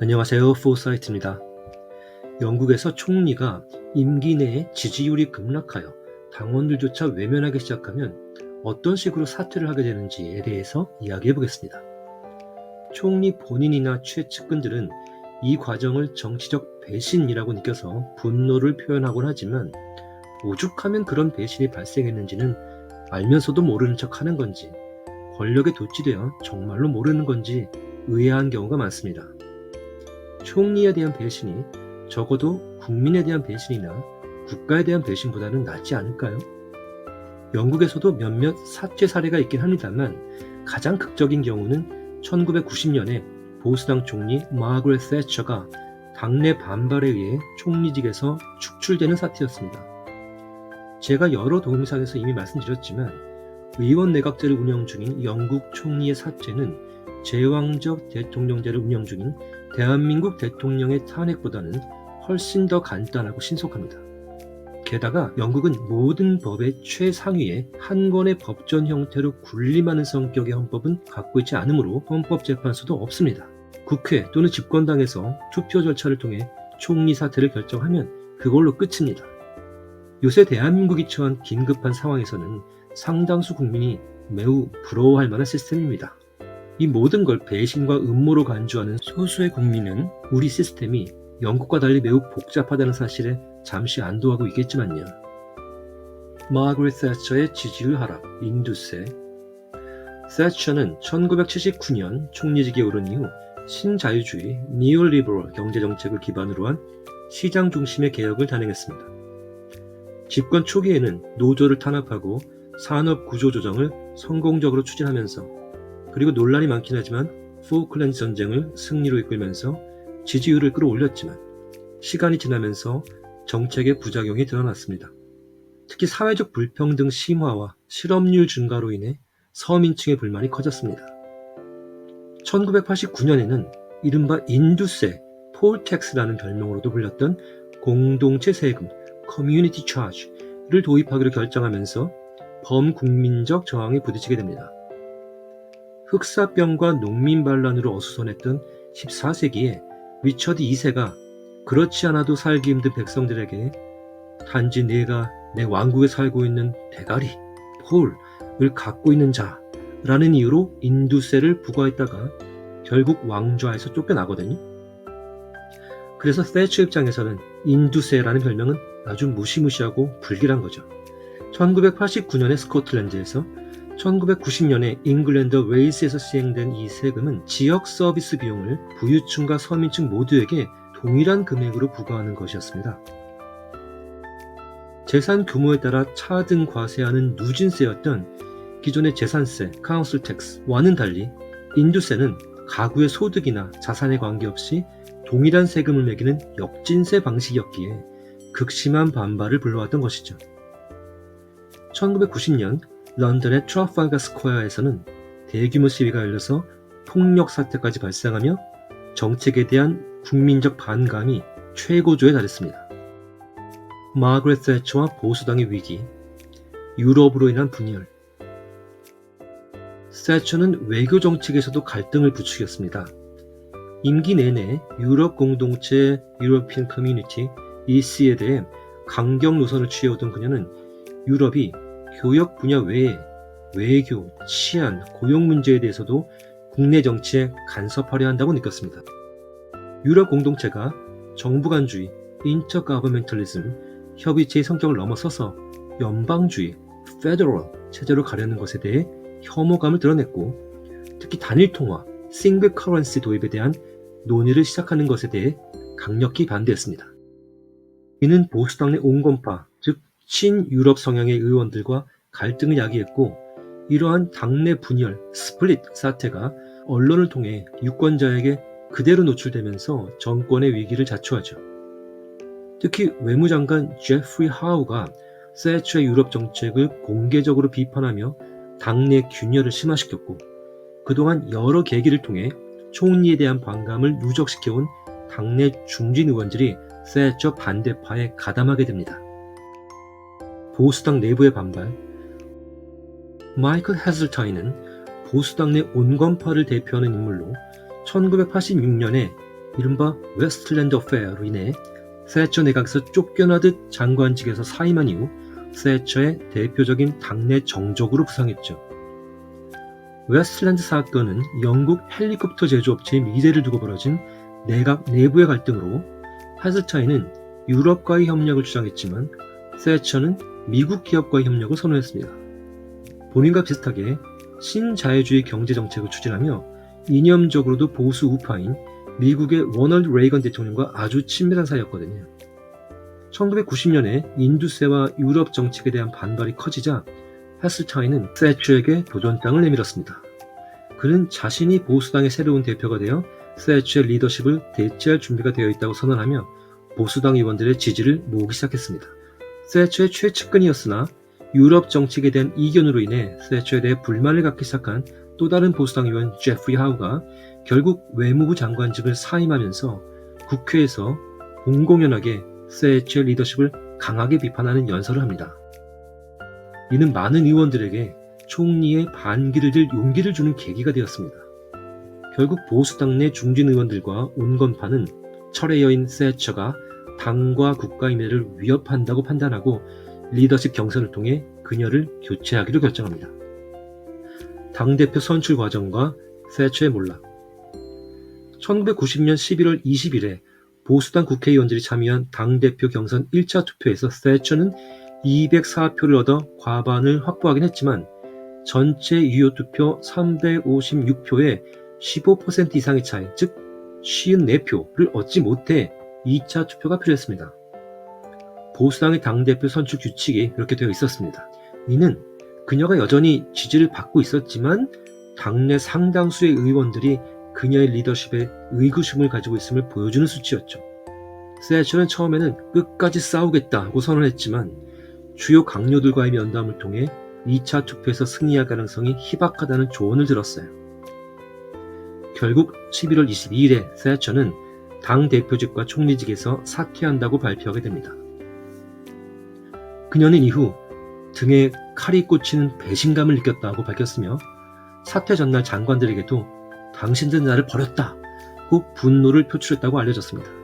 안녕하세요. 포사이트입니다. 영국에서 총리가 임기 내에 지지율이 급락하여 당원들조차 외면하기 시작하면 어떤 식으로 사퇴를 하게 되는지에 대해서 이야기해 보겠습니다. 총리 본인이나 최측근들은 이 과정을 정치적 배신이라고 느껴서 분노를 표현하곤 하지만 오죽하면 그런 배신이 발생했는지는 알면서도 모르는 척 하는 건지 권력에 도취되어 정말로 모르는 건지 의아한 경우가 많습니다. 총리에 대한 배신이 적어도 국민에 대한 배신이나 국가에 대한 배신보다는 낫지 않을까요? 영국에서도 몇몇 사죄 사례가 있긴 합니다만 가장 극적인 경우는 1990년에 보수당 총리 마그렛 세처가 당내 반발에 의해 총리직에서 축출되는 사태였습니다. 제가 여러 동영상에서 이미 말씀드렸지만 의원 내각제를 운영 중인 영국 총리의 사죄는 제왕적 대통령제를 운영 중인 대한민국 대통령의 탄핵보다는 훨씬 더 간단하고 신속합니다. 게다가 영국은 모든 법의 최상위에 한 권의 법전 형태로 군림하는 성격의 헌법은 갖고 있지 않으므로 헌법재판소도 없습니다. 국회 또는 집권당에서 투표 절차를 통해 총리 사퇴를 결정하면 그걸로 끝입니다. 요새 대한민국이 처한 긴급한 상황에서는 상당수 국민이 매우 부러워할 만한 시스템입니다. 이 모든 걸 배신과 음모로 간주하는 소수의 국민은 우리 시스템이 영국과 달리 매우 복잡하다는 사실에 잠시 안도하고 있겠지만요. 마그릿 세처의 지지율 하락, 인두세 세처는 1979년 총리직에 오른 이후 신자유주의 니올리버럴 경제정책을 기반으로 한 시장 중심의 개혁을 단행했습니다. 집권 초기에는 노조를 탄압하고 산업 구조 조정을 성공적으로 추진하면서 그리고 논란이 많긴 하지만 포클랜드 전쟁을 승리로 이끌면서 지지율을 끌어올렸지만 시간이 지나면서 정책의 부작용이 드러났습니다. 특히 사회적 불평등 심화와 실업률 증가로 인해 서민층의 불만이 커졌습니다. 1989년에는 이른바 인두세, 폴텍스라는 별명으로도 불렸던 공동체 세금, 커뮤니티 차지를 도입하기로 결정하면서 범국민적 저항에 부딪히게 됩니다. 흑사병과 농민 반란으로 어수선했던 14세기에 리처드 2세가 그렇지 않아도 살기 힘든 백성들에게 단지 내가 내 왕국에 살고 있는 대가리, 폴을 갖고 있는 자라는 이유로 인두세를 부과했다가 결국 왕좌에서 쫓겨나거든요. 그래서 세츠 입장에서는 인두세라는 별명은 아주 무시무시하고 불길한 거죠. 1989년에 스코틀랜드에서 1990년에 잉글랜드 웨일스에서 시행된 이 세금은 지역 서비스 비용을 부유층과 서민층 모두에게 동일한 금액으로 부과하는 것이었습니다. 재산 규모에 따라 차등 과세하는 누진세였던 기존의 재산세, 카운슬 텍스와는 달리 인두세는 가구의 소득이나 자산에 관계없이 동일한 세금을 매기는 역진세 방식이었기에 극심한 반발을 불러왔던 것이죠. 1990년 런던의 트러팔가 스퀘어에서는 대규모 시위가 열려서 폭력 사태까지 발생하며 정책에 대한 국민적 반감이 최고조에 달했습니다. 마그렛 세처와 보수당의 위기, 유럽으로 인한 분열. 세처는 외교 정책에서도 갈등을 부추겼습니다. 임기 내내 유럽 공동체 유로피안 커뮤니티 EC에 대해 강경 노선을 취해오던 그녀는 유럽이 교역 분야 외에 외교, 치안, 고용 문제에 대해서도 국내 정치에 간섭하려 한다고 느꼈습니다. 유럽 공동체가 정부 간주의, 인터가버멘털리즘, 협의체의 성격을 넘어서서 연방주의, 페더럴 체제로 가려는 것에 대해 혐오감을 드러냈고 특히 단일 통화, 싱글 커런시 도입에 대한 논의를 시작하는 것에 대해 강력히 반대했습니다. 이는 보수당 내 온건파, 즉 친유럽 성향의 의원들과 갈등을 야기했고 이러한 당내 분열, 스플릿 사태가 언론을 통해 유권자에게 그대로 노출되면서 정권의 위기를 자초하죠. 특히 외무장관 제프리 하우가 세처의 유럽 정책을 공개적으로 비판하며 당내 균열을 심화시켰고 그동안 여러 계기를 통해 총리에 대한 반감을 누적시켜온 당내 중진 의원들이 세처 반대파에 가담하게 됩니다. 보수당 내부의 반발 마이클 헤슬타인은 보수당 내 온건파를 대표하는 인물로 1986년에 이른바 웨스트랜드 어페어로 인해 세처 내각에서 쫓겨나듯 장관직에서 사임한 이후 세처의 대표적인 당내 정적으로 부상했죠. 웨스트랜드 사건은 영국 헬리콥터 제조업체의 미래를 두고 벌어진 내각 내부의 갈등으로 하스차이는 유럽과의 협력을 주장했지만 세처는 미국 기업과의 협력을 선호했습니다. 본인과 비슷하게 신자유주의 경제 정책을 추진하며 이념적으로도 보수 우파인 미국의 워널드 레이건 대통령과 아주 친밀한 사이였거든요. 1990년에 인두세와 유럽 정책에 대한 반발이 커지자 헤슬차이는 세츠에게 도전 땅을 내밀었습니다. 그는 자신이 보수당의 새로운 대표가 되어 세츠의 리더십을 대체할 준비가 되어 있다고 선언하며 보수당 의원들의 지지를 모으기 시작했습니다. 세츠의 최측근이었으나 유럽 정책에 대한 이견으로 인해 세츠에 대해 불만을 갖기 시작한 또 다른 보수당 의원 제프리 하우가 결국 외무부 장관직을 사임하면서 국회에서 공공연하게 세츠의 리더십을 강하게 비판하는 연설을 합니다. 이는 많은 의원들에게 총리의 반기를 들 용기를 주는 계기가 되었습니다. 결국 보수당 내 중진 의원들과 온건파는 철의 여인 세처가 당과 국가의 미래를 위협한다고 판단하고 리더십 경선을 통해 그녀를 교체하기로 결정합니다. 당대표 선출 과정과 세처의 몰락 1990년 11월 20일에 보수당 국회의원들이 참여한 당대표 경선 1차 투표에서 세처는 204표를 얻어 과반을 확보하긴 했지만 전체 유효 투표 356표에 15% 이상의 차이, 즉 54표를 얻지 못해 2차 투표가 필요했습니다. 보수당의 당대표 선출 규칙이 그렇게 되어 있었습니다. 이는 그녀가 여전히 지지를 받고 있었지만 당내 상당수의 의원들이 그녀의 리더십에 의구심을 가지고 있음을 보여주는 수치였죠. 세처는 처음에는 끝까지 싸우겠다고 선언했지만 주요 강요들과의 면담을 통해 2차 투표에서 승리할 가능성이 희박하다는 조언을 들었어요. 결국 11월 22일에 세처는 당 대표직과 총리직에서 사퇴한다고 발표하게 됩니다. 그녀는 이후 등에 칼이 꽂히는 배신감을 느꼈다고 밝혔으며 사퇴 전날 장관들에게도 당신들 나를 버렸다 고 분노를 표출했다고 알려졌습니다.